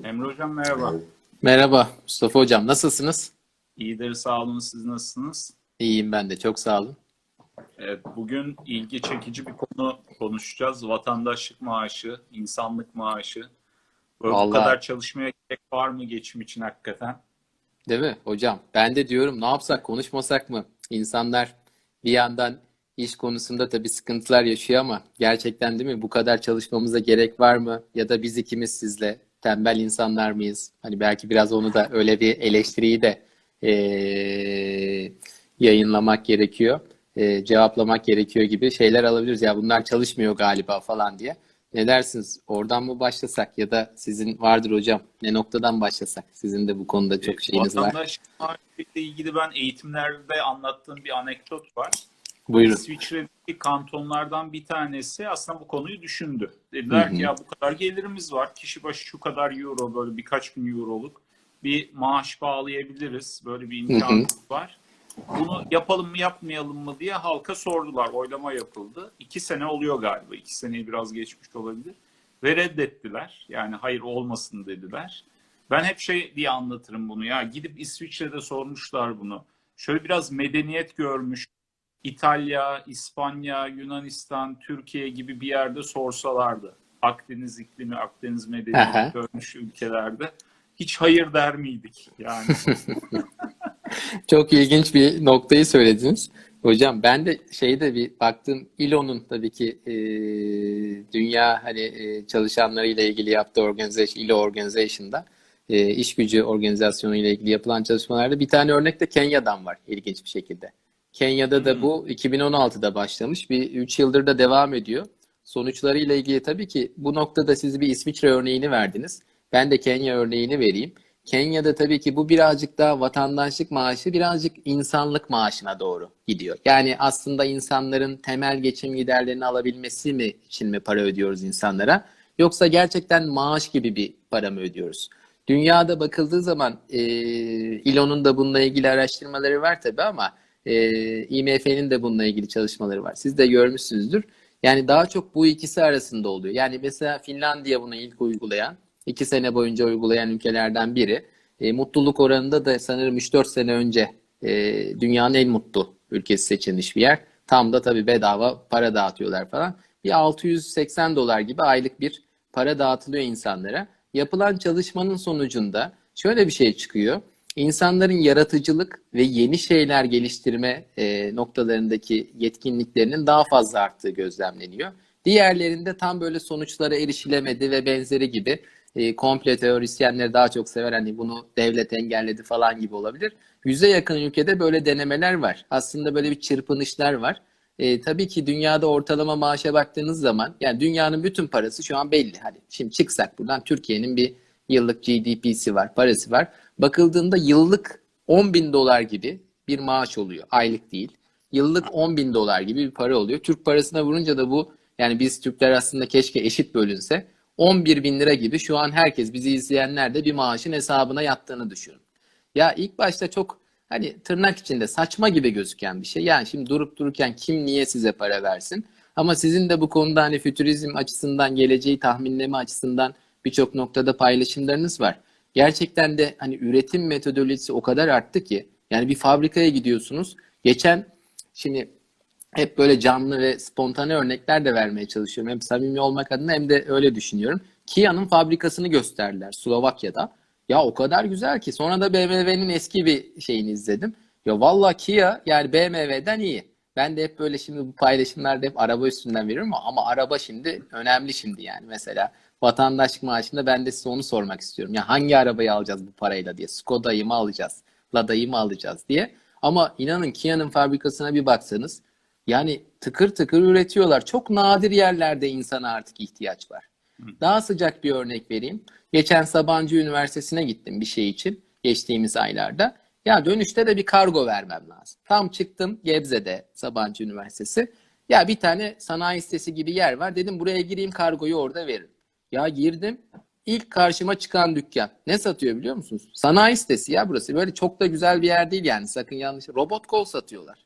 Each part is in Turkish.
Emre Hocam merhaba. Merhaba Mustafa Hocam. Nasılsınız? İyidir sağ olun siz nasılsınız? İyiyim ben de. Çok sağ olun. Evet, bugün ilgi çekici bir konu konuşacağız. Vatandaşlık maaşı, insanlık maaşı. Böyle bu Vallahi. kadar çalışmaya gerek var mı geçim için hakikaten? Değil mi hocam? Ben de diyorum ne yapsak konuşmasak mı? İnsanlar bir yandan iş konusunda tabii sıkıntılar yaşıyor ama gerçekten değil mi? Bu kadar çalışmamıza gerek var mı? Ya da biz ikimiz sizle tembel insanlar mıyız? Hani belki biraz onu da öyle bir eleştiriyi de eee, yayınlamak gerekiyor. Eee, cevaplamak gerekiyor gibi şeyler alabiliriz. Ya bunlar çalışmıyor galiba falan diye. Ne dersiniz? Oradan mı başlasak ya da sizin vardır hocam. Ne noktadan başlasak? Sizin de bu konuda çok şeyiniz var. Vatandaşlık maaşıyla ilgili ben eğitimlerde anlattığım bir anekdot var. Buyurun. İsviçre'deki kantonlardan bir tanesi aslında bu konuyu düşündü. Dediler Hı hı. ki ya bu kadar gelirimiz var. Kişi başı şu kadar euro böyle birkaç bin euroluk bir maaş bağlayabiliriz. Böyle bir imkanımız var. Bunu yapalım mı yapmayalım mı diye halka sordular. Oylama yapıldı. İki sene oluyor galiba. İki seneyi biraz geçmiş olabilir. Ve reddettiler. Yani hayır olmasın dediler. Ben hep şey diye anlatırım bunu ya. Gidip İsviçre'de sormuşlar bunu. Şöyle biraz medeniyet görmüş, İtalya, İspanya, Yunanistan, Türkiye gibi bir yerde sorsalardı. Akdeniz iklimi, Akdeniz medeniyeti görmüş ülkelerde hiç hayır der miydik yani? Çok ilginç bir noktayı söylediniz. Hocam ben de şeyde bir baktım ILO'nun tabii ki e, dünya hani e, çalışanlarıyla ilgili yaptığı organizasyon ILO Organization'da e, iş gücü organizasyonu ile ilgili yapılan çalışmalarda bir tane örnek de Kenya'dan var ilginç bir şekilde. Kenya'da da bu 2016'da başlamış. Bir 3 yıldır da devam ediyor. Sonuçlarıyla ilgili tabii ki bu noktada siz bir İsviçre örneğini verdiniz. Ben de Kenya örneğini vereyim. Kenya'da tabii ki bu birazcık daha vatandaşlık maaşı birazcık insanlık maaşına doğru gidiyor. Yani aslında insanların temel geçim giderlerini alabilmesi mi için mi para ödüyoruz insanlara? Yoksa gerçekten maaş gibi bir para mı ödüyoruz? Dünyada bakıldığı zaman e, İLO'nun da bununla ilgili araştırmaları var tabii ama e, IMF'nin de bununla ilgili çalışmaları var. Siz de görmüşsünüzdür. Yani daha çok bu ikisi arasında oluyor. Yani mesela Finlandiya bunu ilk uygulayan, iki sene boyunca uygulayan ülkelerden biri. E, mutluluk oranında da sanırım 3-4 sene önce e, dünyanın en mutlu ülkesi seçilmiş bir yer. Tam da tabii bedava para dağıtıyorlar falan. Bir 680 dolar gibi aylık bir para dağıtılıyor insanlara. Yapılan çalışmanın sonucunda şöyle bir şey çıkıyor. İnsanların yaratıcılık ve yeni şeyler geliştirme e, noktalarındaki yetkinliklerinin daha fazla arttığı gözlemleniyor. Diğerlerinde tam böyle sonuçlara erişilemedi ve benzeri gibi e, komple teorisyenleri daha çok sever. Hani bunu devlet engelledi falan gibi olabilir. Yüze yakın ülkede böyle denemeler var. Aslında böyle bir çırpınışlar var. E, tabii ki dünyada ortalama maaşa baktığınız zaman yani dünyanın bütün parası şu an belli. Hadi şimdi çıksak buradan Türkiye'nin bir yıllık GDP'si var, parası var. Bakıldığında yıllık 10 bin dolar gibi bir maaş oluyor. Aylık değil. Yıllık 10 bin dolar gibi bir para oluyor. Türk parasına vurunca da bu yani biz Türkler aslında keşke eşit bölünse 11 bin lira gibi şu an herkes bizi izleyenler de bir maaşın hesabına yattığını düşünün. Ya ilk başta çok hani tırnak içinde saçma gibi gözüken bir şey. Yani şimdi durup dururken kim niye size para versin? Ama sizin de bu konuda hani fütürizm açısından, geleceği tahminleme açısından birçok noktada paylaşımlarınız var. Gerçekten de hani üretim metodolojisi o kadar arttı ki yani bir fabrikaya gidiyorsunuz. Geçen şimdi hep böyle canlı ve spontane örnekler de vermeye çalışıyorum. Hem samimi olmak adına hem de öyle düşünüyorum. Kia'nın fabrikasını gösterdiler Slovakya'da. Ya o kadar güzel ki. Sonra da BMW'nin eski bir şeyini izledim. Ya valla Kia yani BMW'den iyi. Ben de hep böyle şimdi bu paylaşımlarda hep araba üstünden veriyorum ama, araba şimdi önemli şimdi yani. Mesela vatandaşlık maaşında ben de size onu sormak istiyorum. Ya hangi arabayı alacağız bu parayla diye. Skoda'yı mı alacağız? Lada'yı mı alacağız diye. Ama inanın Kia'nın fabrikasına bir baksanız yani tıkır tıkır üretiyorlar. Çok nadir yerlerde insana artık ihtiyaç var. Daha sıcak bir örnek vereyim. Geçen Sabancı Üniversitesi'ne gittim bir şey için geçtiğimiz aylarda. Ya dönüşte de bir kargo vermem lazım. Tam çıktım Gebze'de Sabancı Üniversitesi. Ya bir tane sanayi sitesi gibi yer var. Dedim buraya gireyim kargoyu orada veririm. Ya girdim. İlk karşıma çıkan dükkan. Ne satıyor biliyor musunuz? Sanayi sitesi ya burası. Böyle çok da güzel bir yer değil yani. Sakın yanlış. Robot kol satıyorlar.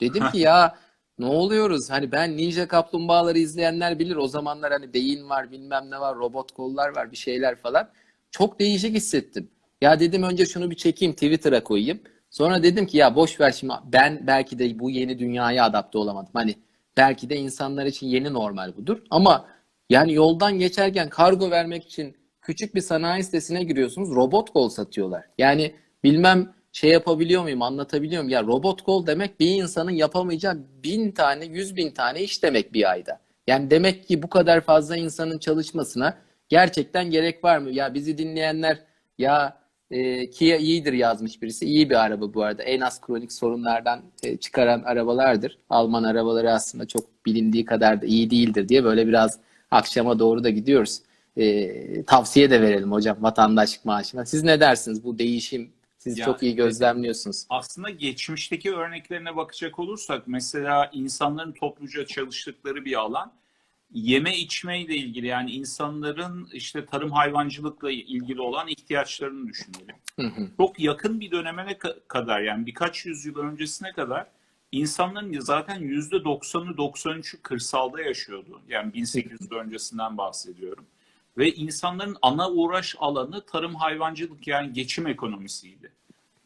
Dedim ki ya ne oluyoruz? Hani ben Ninja Kaplumbağaları izleyenler bilir. O zamanlar hani beyin var, bilmem ne var, robot kollar var, bir şeyler falan. çok değişik hissettim. Ya dedim önce şunu bir çekeyim Twitter'a koyayım. Sonra dedim ki ya boş ver şimdi ben belki de bu yeni dünyaya adapte olamadım. Hani belki de insanlar için yeni normal budur. Ama yani yoldan geçerken kargo vermek için küçük bir sanayi sitesine giriyorsunuz robot kol satıyorlar. Yani bilmem şey yapabiliyor muyum anlatabiliyor muyum? Ya robot kol demek bir insanın yapamayacağı bin tane yüz bin tane iş demek bir ayda. Yani demek ki bu kadar fazla insanın çalışmasına gerçekten gerek var mı? Ya bizi dinleyenler ya e, Kia iyidir yazmış birisi. İyi bir araba bu arada. En az kronik sorunlardan e, çıkaran arabalardır. Alman arabaları aslında çok bilindiği kadar da iyi değildir diye böyle biraz akşama doğru da gidiyoruz. E, tavsiye de verelim hocam vatandaşlık maaşına. Siz ne dersiniz bu değişim? Siz Ya, çok iyi gözlemliyorsunuz. Aslında geçmişteki örneklerine bakacak olursak mesela insanların topluca çalıştıkları bir alan yeme içme ile ilgili yani insanların işte tarım hayvancılıkla ilgili olan ihtiyaçlarını düşünelim. Hı hı. Çok yakın bir döneme ne ka- kadar yani birkaç yüzyıl öncesine kadar insanların zaten yüzde 90'ı 93'ü kırsalda yaşıyordu. Yani 1800 öncesinden bahsediyorum. Ve insanların ana uğraş alanı tarım hayvancılık yani geçim ekonomisiydi.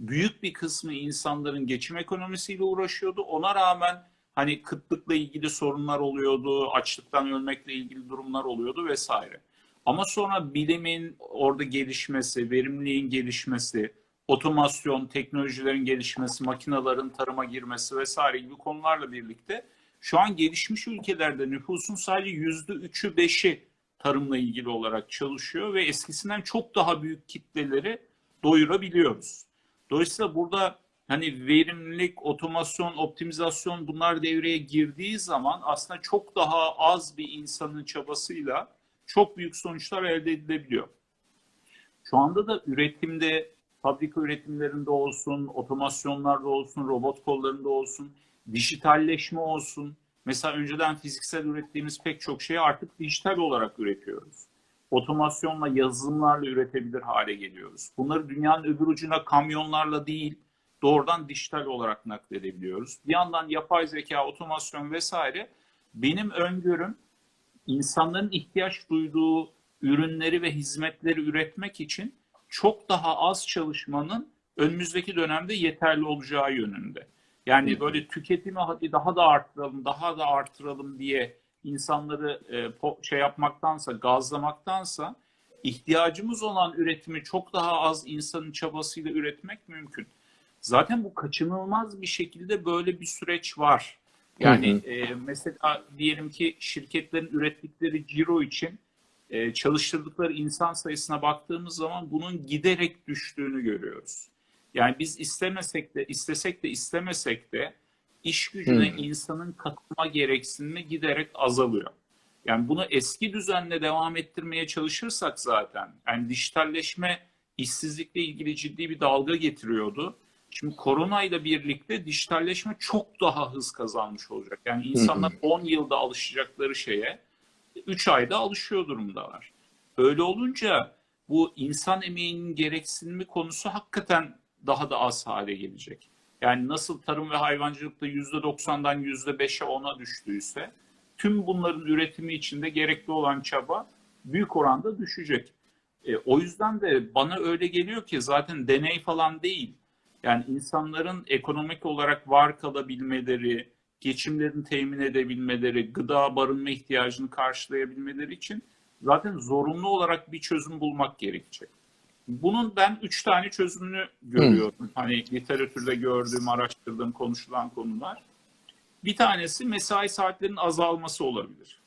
Büyük bir kısmı insanların geçim ekonomisiyle uğraşıyordu. Ona rağmen hani kıtlıkla ilgili sorunlar oluyordu, açlıktan ölmekle ilgili durumlar oluyordu vesaire. Ama sonra bilimin orada gelişmesi, verimliliğin gelişmesi, otomasyon, teknolojilerin gelişmesi, makinelerin tarıma girmesi vesaire gibi konularla birlikte şu an gelişmiş ülkelerde nüfusun sadece yüzde üçü beşi tarımla ilgili olarak çalışıyor ve eskisinden çok daha büyük kitleleri doyurabiliyoruz. Dolayısıyla burada hani verimlilik, otomasyon, optimizasyon bunlar devreye girdiği zaman aslında çok daha az bir insanın çabasıyla çok büyük sonuçlar elde edilebiliyor. Şu anda da üretimde, fabrika üretimlerinde olsun, otomasyonlarda olsun, robot kollarında olsun, dijitalleşme olsun. Mesela önceden fiziksel ürettiğimiz pek çok şeyi artık dijital olarak üretiyoruz. Otomasyonla, yazılımlarla üretebilir hale geliyoruz. Bunları dünyanın öbür ucuna kamyonlarla değil, doğrudan dijital olarak nakledebiliyoruz. Bir yandan yapay zeka, otomasyon vesaire benim öngörüm insanların ihtiyaç duyduğu ürünleri ve hizmetleri üretmek için çok daha az çalışmanın önümüzdeki dönemde yeterli olacağı yönünde. Yani böyle tüketimi hadi daha da arttıralım, daha da artıralım diye insanları e, şey yapmaktansa, gazlamaktansa ihtiyacımız olan üretimi çok daha az insanın çabasıyla üretmek mümkün. Zaten bu kaçınılmaz bir şekilde böyle bir süreç var. Yani Hı hı. e, mesela diyelim ki şirketlerin ürettikleri ciro için e, çalıştırdıkları insan sayısına baktığımız zaman bunun giderek düştüğünü görüyoruz. Yani biz istemesek de istesek de istemesek de iş gücüne Hmm. insanın katılma gereksinimi giderek azalıyor. Yani bunu eski düzenle devam ettirmeye çalışırsak zaten yani dijitalleşme işsizlikle ilgili ciddi bir dalga getiriyordu. Şimdi koronayla birlikte dijitalleşme çok daha hız kazanmış olacak. Yani insanlar 10 yılda alışacakları şeye 3 ayda alışıyor durumdalar. Öyle olunca bu insan emeğinin gereksinimi konusu hakikaten daha da az hale gelecek. Yani nasıl tarım ve hayvancılıkta %90'dan %5'e 10'a düştüyse tüm bunların üretimi içinde gerekli olan çaba büyük oranda düşecek. E, o yüzden de bana öyle geliyor ki zaten deney falan değil. Yani insanların ekonomik olarak var kalabilmeleri, geçimlerini temin edebilmeleri, gıda barınma ihtiyacını karşılayabilmeleri için zaten zorunlu olarak bir çözüm bulmak gerekecek. Bunun ben üç tane çözümünü görüyorum. Hani literatürde gördüğüm, araştırdığım, konuşulan konular. Bir tanesi mesai saatlerinin azalması olabilir.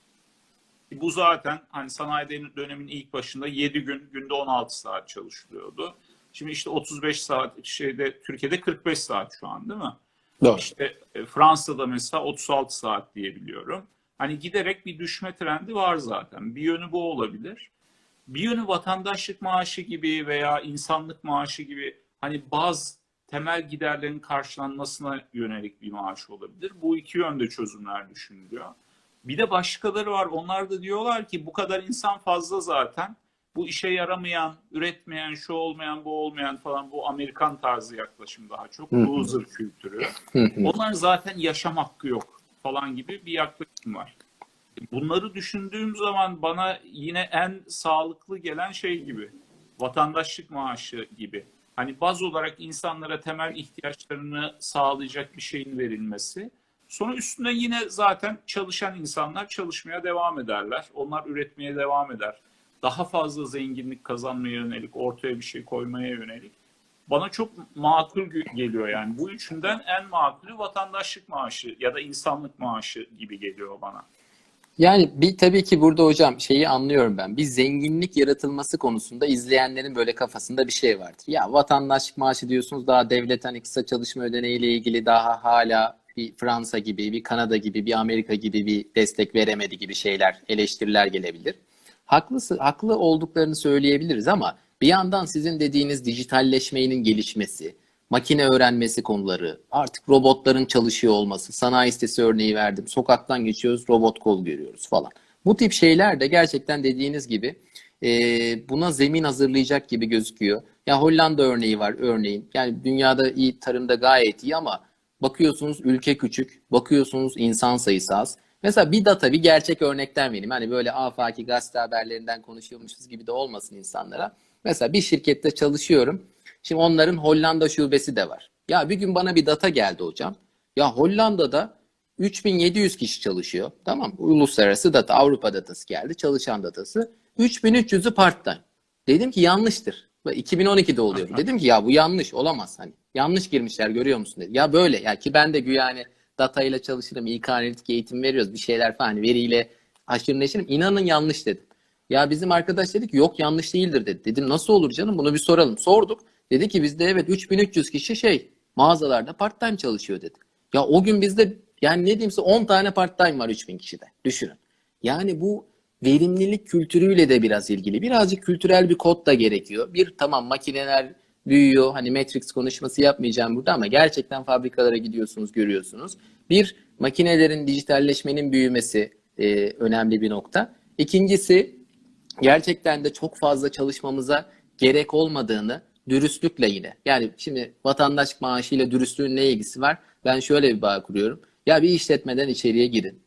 Bu zaten hani sanayi dönemin ilk başında 7 gün, günde 16 saat çalışılıyordu. Şimdi işte 35 saat, şeyde Türkiye'de 45 saat şu an değil mi? Doğru. İşte e, Fransa'da mesela 36 saat diyebiliyorum. Hani giderek bir düşme trendi var zaten. Bir yönü bu olabilir. Bir yönü vatandaşlık maaşı gibi veya insanlık maaşı gibi hani bazı temel giderlerin karşılanmasına yönelik bir maaş olabilir. Bu iki yönde çözümler düşünülüyor. Bir de başkaları var. Onlar da diyorlar ki bu kadar insan fazla zaten. Bu işe yaramayan, üretmeyen, şu olmayan, bu olmayan falan bu Amerikan tarzı yaklaşım daha çok. Hı hı. Loser kültürü. Hı hı. Onların zaten yaşam hakkı yok falan gibi bir yaklaşım var. Bunları düşündüğüm zaman bana yine en sağlıklı gelen şey gibi. vatandaşlık maaşı gibi. Hani baz olarak insanlara temel ihtiyaçlarını sağlayacak bir şeyin verilmesi. Sonra üstüne yine zaten çalışan insanlar çalışmaya devam ederler. Onlar üretmeye devam eder. Daha fazla zenginlik kazanmaya yönelik, ortaya bir şey koymaya yönelik. Bana çok makul geliyor yani. Bu üçünden en makulü vatandaşlık maaşı ya da insanlık maaşı gibi geliyor bana. Yani bir tabii ki burada hocam şeyi anlıyorum ben. Bir zenginlik yaratılması konusunda izleyenlerin böyle kafasında bir şey vardır. Ya vatandaşlık maaşı diyorsunuz daha devlet hani kısa çalışma ödeneğiyle ilgili daha hala bir Fransa gibi, bir Kanada gibi, bir Amerika gibi bir destek veremedi gibi şeyler, eleştiriler gelebilir. Haklısı, haklı olduklarını söyleyebiliriz ama bir yandan sizin dediğiniz dijitalleşmenin gelişmesi, makine öğrenmesi konuları, artık robotların çalışıyor olması, sanayi sitesi örneği verdim. Sokaktan geçiyoruz, robot kol görüyoruz falan. Bu tip şeyler de gerçekten dediğiniz gibi e, buna zemin hazırlayacak gibi gözüküyor. Ya Hollanda örneği var örneğin. Yani dünyada iyi tarımda gayet iyi ama bakıyorsunuz ülke küçük, bakıyorsunuz insan sayısı az. Mesela bir data, bir gerçek örnekten vereyim. Hani böyle afaki gazete haberlerinden konuşuyormuşuz gibi de olmasın insanlara. Mesela bir şirkette çalışıyorum. Şimdi onların Hollanda şubesi de var. Ya bir gün bana bir data geldi hocam. Ya Hollanda'da 3700 kişi çalışıyor. Tamam Uluslararası data, Avrupa datası geldi. Çalışan datası. 3300'ü part-time. Dedim ki yanlıştır. Ve 2012'de oluyor. Dedim ki ya bu yanlış olamaz hani. Yanlış girmişler görüyor musun dedi. Ya böyle ya ki ben de güya hani data ile çalışırım. İK analitik eğitim veriyoruz. Bir şeyler falan hani veriyle haşır neşirim. İnanın yanlış dedim. Ya bizim arkadaş dedi ki yok yanlış değildir dedi. Dedim nasıl olur canım bunu bir soralım. Sorduk. Dedi ki bizde evet 3300 kişi şey mağazalarda part time çalışıyor dedi. Ya o gün bizde yani ne diyeyim size 10 tane part time var 3000 kişide. Düşünün. Yani bu verimlilik kültürüyle de biraz ilgili. Birazcık kültürel bir kod da gerekiyor. Bir tamam makineler büyüyor. Hani Matrix konuşması yapmayacağım burada ama gerçekten fabrikalara gidiyorsunuz, görüyorsunuz. Bir makinelerin dijitalleşmenin büyümesi e, önemli bir nokta. İkincisi gerçekten de çok fazla çalışmamıza gerek olmadığını dürüstlükle yine. Yani şimdi vatandaşlık maaşıyla dürüstlüğün ne ilgisi var? Ben şöyle bir bağ kuruyorum. Ya bir işletmeden içeriye girin.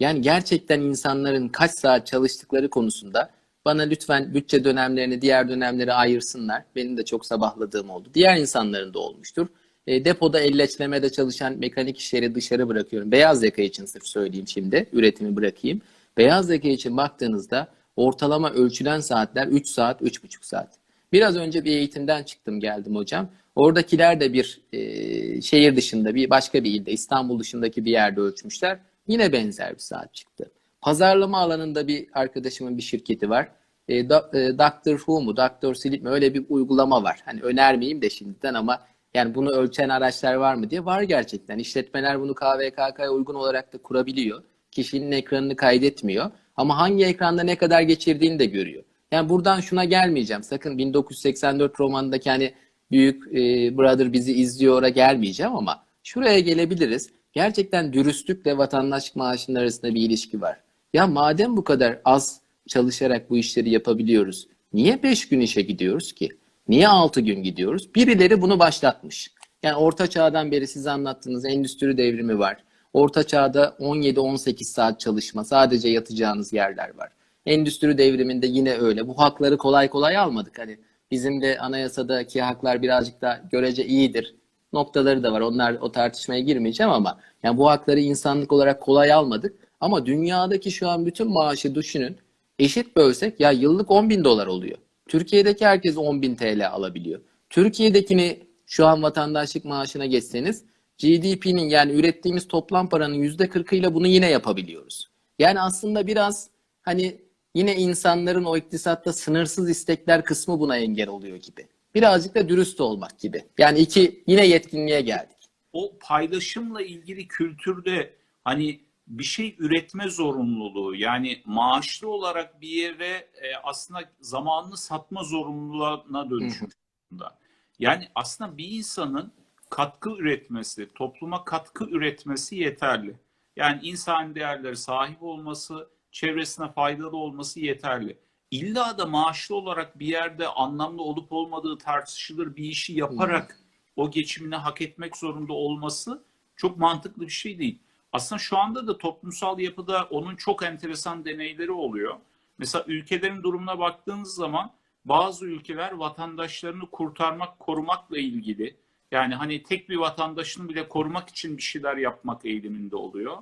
Yani gerçekten insanların kaç saat çalıştıkları konusunda bana lütfen bütçe dönemlerini diğer dönemlere ayırsınlar. Benim de çok sabahladığım oldu. Diğer insanların da olmuştur. E, depoda elleçlemede çalışan mekanik işleri dışarı bırakıyorum. Beyaz yaka için sırf söyleyeyim şimdi. Üretimi bırakayım. Beyaz yaka için baktığınızda ortalama ölçülen saatler 3 saat, 3,5 saat. Biraz önce bir eğitimden çıktım geldim hocam. Oradakiler de bir e, şehir dışında bir başka bir ilde İstanbul dışındaki bir yerde ölçmüşler. Yine benzer bir saat çıktı. Pazarlama alanında bir arkadaşımın bir şirketi var. E, do, e, Dr. Who mu, Dr. Sleep mi öyle bir uygulama var. Hani önermeyeyim de şimdiden ama yani bunu ölçen araçlar var mı diye var gerçekten. İşletmeler bunu KVKK'ya uygun olarak da kurabiliyor. Kişinin ekranını kaydetmiyor. Ama hangi ekranda ne kadar geçirdiğini de görüyor. Yani buradan şuna gelmeyeceğim. Sakın 1984 romanındaki hani büyük e, brother bizi izliyor'a gelmeyeceğim ama şuraya gelebiliriz. Gerçekten dürüstlükle vatandaşlık maaşının arasında bir ilişki var. Ya madem bu kadar az çalışarak bu işleri yapabiliyoruz, niye 5 gün işe gidiyoruz ki? Niye 6 gün gidiyoruz? Birileri bunu başlatmış. Yani orta çağdan beri size anlattığınız endüstri devrimi var. Orta çağda 17-18 saat çalışma, sadece yatacağınız yerler var. Endüstri devriminde yine öyle. Bu hakları kolay kolay almadık. Hani bizim de anayasadaki haklar birazcık da görece iyidir. Noktaları da var. Onlar o tartışmaya girmeyeceğim ama yani bu hakları insanlık olarak kolay almadık. Ama dünyadaki şu an bütün maaşı düşünün. Eşit bölsek ya yıllık 10 bin dolar oluyor. Türkiye'deki herkes 10 bin TL alabiliyor. Türkiye'dekini şu an vatandaşlık maaşına geçseniz GDP'nin yani ürettiğimiz toplam paranın %40'ıyla bunu yine yapabiliyoruz. Yani aslında biraz hani yine insanların o iktisatta sınırsız istekler kısmı buna engel oluyor gibi. Birazcık da dürüst olmak gibi. Yani iki yine yetkinliğe geldik. O paylaşımla ilgili kültürde hani bir şey üretme zorunluluğu yani maaşlı olarak bir yere e, aslında zamanını satma zorunluluğuna dönüşmüş durumda. Yani aslında bir insanın katkı üretmesi, topluma katkı üretmesi yeterli. Yani insan değerleri sahip olması, çevresine faydalı olması yeterli. İlla da maaşlı olarak bir yerde anlamlı olup olmadığı tartışılır bir işi yaparak o geçimini hak etmek zorunda olması çok mantıklı bir şey değil. Aslında şu anda da toplumsal yapıda onun çok enteresan deneyleri oluyor. Mesela ülkelerin durumuna baktığınız zaman bazı ülkeler vatandaşlarını kurtarmak, korumakla ilgili yani hani tek bir vatandaşını bile korumak için bir şeyler yapmak eğiliminde oluyor.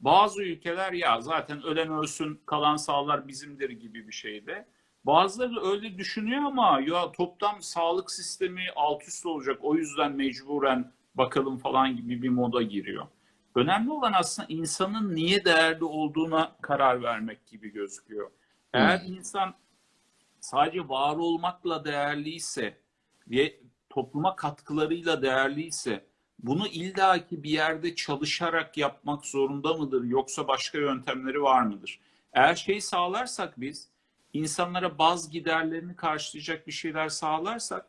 Bazı ülkeler ya zaten ölen ölsün kalan sağlar bizimdir gibi bir şeyde. Bazıları öyle düşünüyor ama ya toplam sağlık sistemi alt üst olacak o yüzden mecburen bakalım falan gibi bir moda giriyor. Önemli olan aslında insanın niye değerli olduğuna karar vermek gibi gözüküyor. Eğer insan sadece var olmakla değerliyse ve topluma katkılarıyla değerliyse bunu illaki bir yerde çalışarak yapmak zorunda mıdır yoksa başka yöntemleri var mıdır? Eğer şeyi sağlarsak biz insanlara baz giderlerini karşılayacak bir şeyler sağlarsak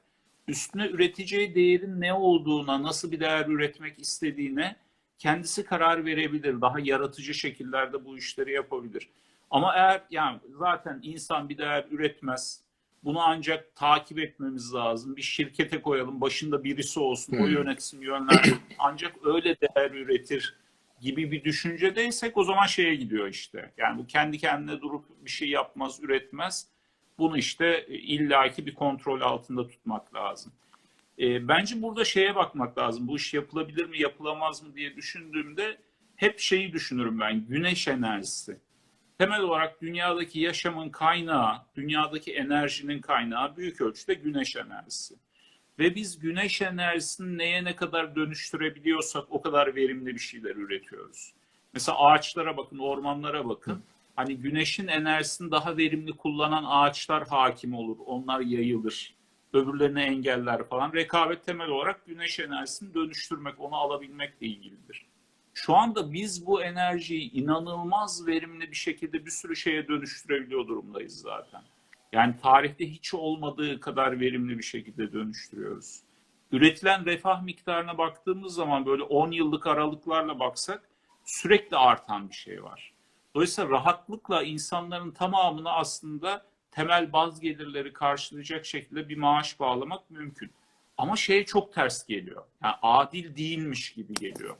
üstüne üreteceği değerin ne olduğuna, nasıl bir değer üretmek istediğine kendisi karar verebilir. Daha yaratıcı şekillerde bu işleri yapabilir. Ama eğer yani zaten insan bir değer üretmez. Bunu ancak takip etmemiz lazım. Bir şirkete koyalım, başında birisi olsun, o Hmm. yönetsin, yönlendirsin. Ancak öyle değer üretir gibi bir düşüncedeysek o zaman şeye gidiyor işte. Yani bu kendi kendine durup bir şey yapmaz, üretmez. Bunu işte e, illaki bir kontrol altında tutmak lazım. E, bence burada şeye bakmak lazım. Bu iş yapılabilir mi, yapılamaz mı diye düşündüğümde hep şeyi düşünürüm ben. Güneş enerjisi. Temel olarak dünyadaki yaşamın kaynağı, dünyadaki enerjinin kaynağı büyük ölçüde güneş enerjisi. Ve biz güneş enerjisini neye ne kadar dönüştürebiliyorsak o kadar verimli bir şeyler üretiyoruz. Mesela ağaçlara bakın, ormanlara bakın. Hani güneşin enerjisini daha verimli kullanan ağaçlar hakim olur. Onlar yayılır. Öbürlerini engeller falan. Rekabet temel olarak güneş enerjisini dönüştürmek, onu alabilmekle ilgilidir. Şu anda biz bu enerjiyi inanılmaz verimli bir şekilde bir sürü şeye dönüştürebiliyor durumdayız zaten. Yani tarihte hiç olmadığı kadar verimli bir şekilde dönüştürüyoruz. Üretilen refah miktarına baktığımız zaman böyle 10 yıllık aralıklarla baksak sürekli artan bir şey var. Dolayısıyla rahatlıkla insanların tamamına aslında temel baz gelirleri karşılayacak şekilde bir maaş bağlamak mümkün. Ama şeye çok ters geliyor. Yani adil değilmiş gibi geliyor.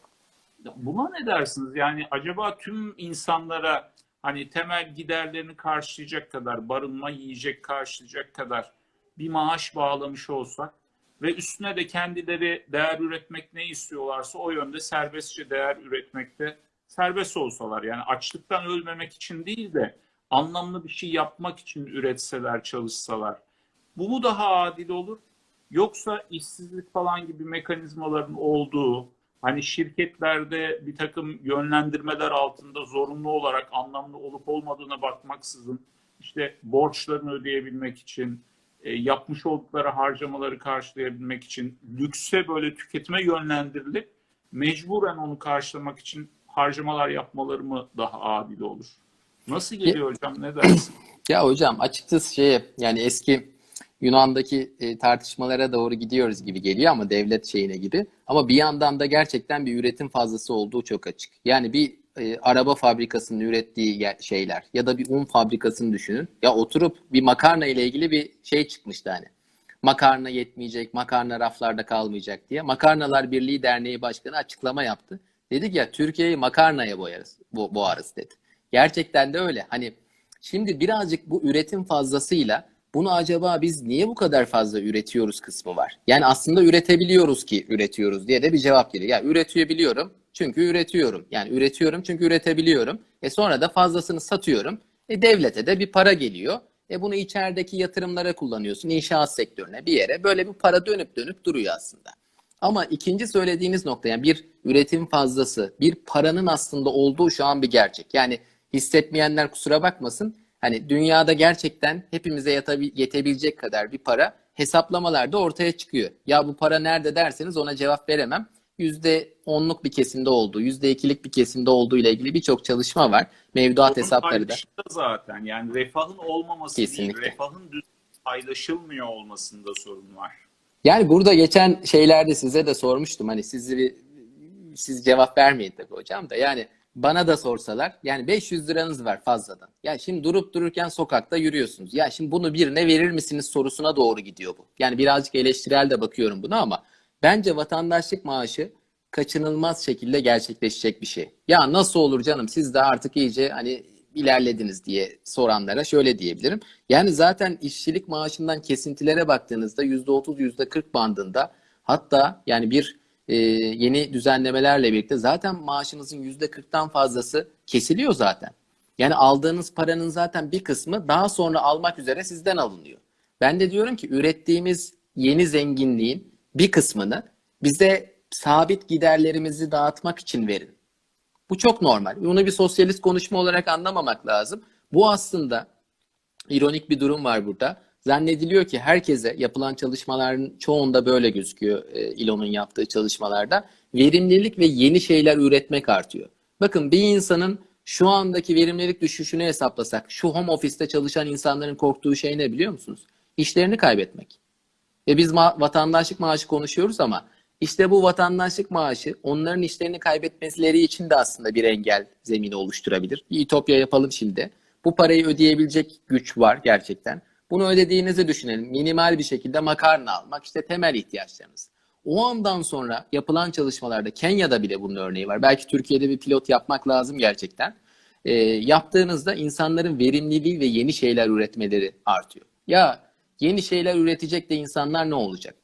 Buna ne dersiniz? Yani acaba tüm insanlara hani temel giderlerini karşılayacak kadar, barınma, yiyecek karşılayacak kadar bir maaş bağlamış olsak ve üstüne de kendileri değer üretmek ne istiyorlarsa o yönde serbestçe değer üretmekte serbest olsalar. Yani açlıktan ölmemek için değil de anlamlı bir şey yapmak için üretseler, çalışsalar. Bu mu daha adil olur? Yoksa işsizlik falan gibi mekanizmaların olduğu, hani şirketlerde bir takım yönlendirmeler altında zorunlu olarak anlamlı olup olmadığına bakmaksızın işte borçlarını ödeyebilmek için, e, yapmış oldukları harcamaları karşılayabilmek için lükse böyle tüketime yönlendirilip mecburen onu karşılamak için harcamalar yapmaları mı daha adil olur? Nasıl geliyor hocam ne dersin? Ya hocam açıkçası şeye yani eski Yunan'daki e, tartışmalara doğru gidiyoruz gibi geliyor ama devlet şeyine gibi. Ama bir yandan da gerçekten bir üretim fazlası olduğu çok açık. Yani bir e, araba fabrikasının ürettiği şeyler ya da bir un fabrikasını düşünün. Ya oturup bir makarna ile ilgili bir şey çıkmıştı hani. Makarna yetmeyecek, makarna raflarda kalmayacak diye. Makarnalar Birliği Derneği Başkanı açıklama yaptı. Dedik ya Türkiye'yi makarnaya boyarız, bo boğarız dedi. Gerçekten de öyle. Hani şimdi birazcık bu üretim fazlasıyla bunu acaba biz niye bu kadar fazla üretiyoruz kısmı var. Yani aslında üretebiliyoruz ki üretiyoruz diye de bir cevap geliyor. Ya üretiyebiliyorum çünkü üretiyorum. Yani üretiyorum çünkü üretebiliyorum. E sonra da fazlasını satıyorum. E devlete de bir para geliyor. E bunu içerideki yatırımlara kullanıyorsun. inşaat sektörüne bir yere. Böyle bir para dönüp dönüp duruyor aslında. Ama ikinci söylediğiniz nokta yani bir üretim fazlası, bir paranın aslında olduğu şu an bir gerçek. Yani hissetmeyenler kusura bakmasın. Hani dünyada gerçekten hepimize yetebilecek kadar bir para hesaplamalarda da ortaya çıkıyor. Ya bu para nerede derseniz ona cevap veremem. %10'luk bir kesimde olduğu, %2'lik bir kesimde olduğu ile ilgili birçok çalışma var. Mevduat Sorun hesapları da. zaten yani refahın olmaması Kesinlikle. değil, refahın düz paylaşılmıyor olmasında sorun var. Yani burada geçen şeylerde size de sormuştum. Hani sizi bir, siz cevap vermeyin tabii hocam da. Yani bana da sorsalar yani 500 liranız var fazladan. Ya şimdi durup dururken sokakta yürüyorsunuz. Ya şimdi bunu birine verir misiniz sorusuna doğru gidiyor bu. Yani birazcık eleştirel de bakıyorum buna ama bence vatandaşlık maaşı kaçınılmaz şekilde gerçekleşecek bir şey. Ya nasıl olur canım siz de artık iyice hani ilerlediniz diye soranlara şöyle diyebilirim. Yani zaten işçilik maaşından kesintilere baktığınızda %30 %40 bandında hatta yani bir e, yeni düzenlemelerle birlikte zaten maaşınızın %40'tan fazlası kesiliyor zaten. Yani aldığınız paranın zaten bir kısmı daha sonra almak üzere sizden alınıyor. Ben de diyorum ki ürettiğimiz yeni zenginliğin bir kısmını bize sabit giderlerimizi dağıtmak için verin. Bu çok normal. Bunu bir sosyalist konuşma olarak anlamamak lazım. Bu aslında ironik bir durum var burada. Zannediliyor ki herkese yapılan çalışmaların çoğunda böyle gözüküyor e, Elon'un yaptığı çalışmalarda. Verimlilik ve yeni şeyler üretmek artıyor. Bakın bir insanın şu andaki verimlilik düşüşünü hesaplasak, şu home office'te çalışan insanların korktuğu şey ne biliyor musunuz? İşlerini kaybetmek. Ve biz ma- vatandaşlık maaşı konuşuyoruz ama işte bu vatandaşlık maaşı onların işlerini kaybetmeleri için de aslında bir engel zemini oluşturabilir. Bir ütopya yapalım şimdi. Bu parayı ödeyebilecek güç var gerçekten. Bunu ödediğinizi düşünelim. Minimal bir şekilde makarna almak işte temel ihtiyaçlarınız. O andan sonra yapılan çalışmalarda Kenya'da bile bunun örneği var. Belki Türkiye'de bir pilot yapmak lazım gerçekten. Ee, yaptığınızda insanların verimliliği ve yeni şeyler üretmeleri artıyor. Ya yeni şeyler üretecek de insanlar ne olacak?